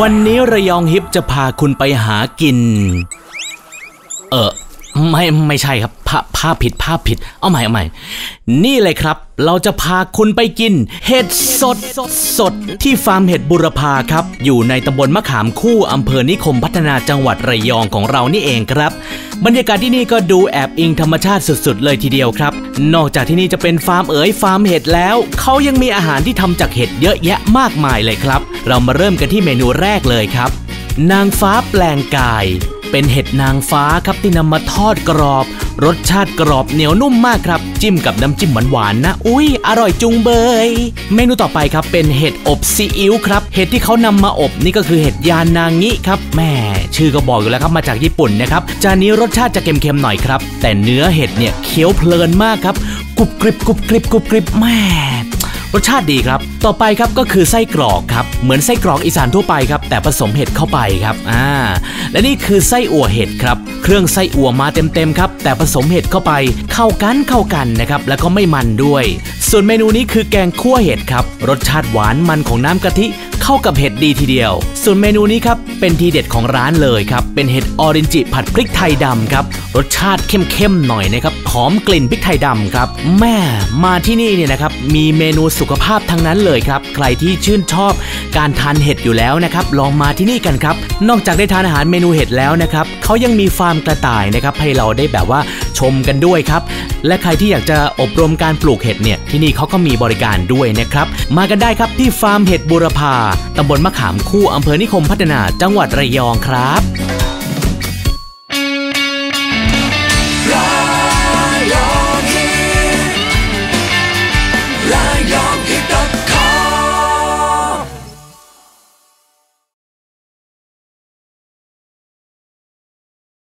วันนี้ระยองฮิปจะพาคุณไปหากิน เออ ไม่ไม่ใช่ครับภาภาพผิดภาพผิด เอาใหม่เอาใหม่ นี่เลยครับ เราจะพาคุณไปกิน เห็ดสดสดที่ฟาร์มเห็ดบุรพาครับ อยู่ในตำบลมะขามคู่อำเภอนิคมพัฒนาจังหวัดระยองของเรานี่เองครับ บรรยากาศที่นี่ก็ดูแอบอิงธรรมชาติสุด ๆ เลยทีเดียวครับ นอกจากที่นี่จะเป็นฟาร์มเอ๋ยฟาร์มเห็ดแล้วเขายังมีอาหารที่ทำจากเห็ดเยอะแยะมากมายเลยครับ เรามาเริ่มกันที่เมนูแรกเลยครับ นางฟ้าแปลงกาย เป็นเห็ดนางฟ้าครับที่นำมาทอดกรอบ รสชาติกรอบเหนียวนุ่มมากครับ จิ้มกับน้ำจิ้มหวานๆนะ อุ้ยอร่อยจุงเบย เมนูต่อไปครับเป็นเห็ดอบซีอิ๊วครับ เห็ดที่เขานำมาอบนี่ก็คือเห็ดยานนางิครับแม่ชื่อก็บอกอยู่แล้วครับมาจากญี่ปุ่นนะครับจานนี้รสชาติจะเค็มๆหน่อยครับ แต่เนื้อเห็ดเนี่ยเคี้ยวเพลินมากครับกรุบกริบกรุบกริบกรุบกริบแม่รสชาติดีครับ ต่อไปครับก็คือไส้กรอกครับ เหมือนไส้กรอกอีสานทั่วไปครับ แต่ผสมเห็ดเข้าไปครับอ่าและนี่คือไส้อั่วเห็ดครับ เครื่องไส้อั่วมาเต็มๆครับ แต่ผสมเห็ดเข้าไปเข้ากันเข้ากันนะครับ แล้วก็ไม่มันด้วย ส่วนเมนูนี้คือแกงคั่วเห็ดครับ รสชาติหวานมันของน้ำกะทิ เข้ากับเห็ดดีทีเดียว ส่วนเมนูนี้ครับเป็นทีเด็ดของร้านเลยครับเป็นเห็ดออรินจิผัดพริกไทยดำครับรสชาติเข้มๆหน่อยนะครับหอมกลิ่นพริกไทยดำครับแม่มาที่นี่เนี่ยนะครับมีเมนูสุขภาพทั้งนั้นเลยครับใครที่ชื่นชอบการทานเห็ดอยู่แล้วนะครับลองมาที่นี่กันครับนอกจากได้ทานอาหารเมนูเห็ดแล้วนะครับเขายังมีฟาร์มกระต่ายนะครับให้เราได้แบบว่า ชมกันด้วยครับ และใครที่อยากจะอบรมการปลูกเห็ดเนี่ยที่นี่เขาก็มีบริการด้วยนะครับ มากันได้ครับที่ฟาร์มเห็ดบุรพาตำบลมะขามคู่อำเภอนิคมพัฒนาจังหวัดระยองครับ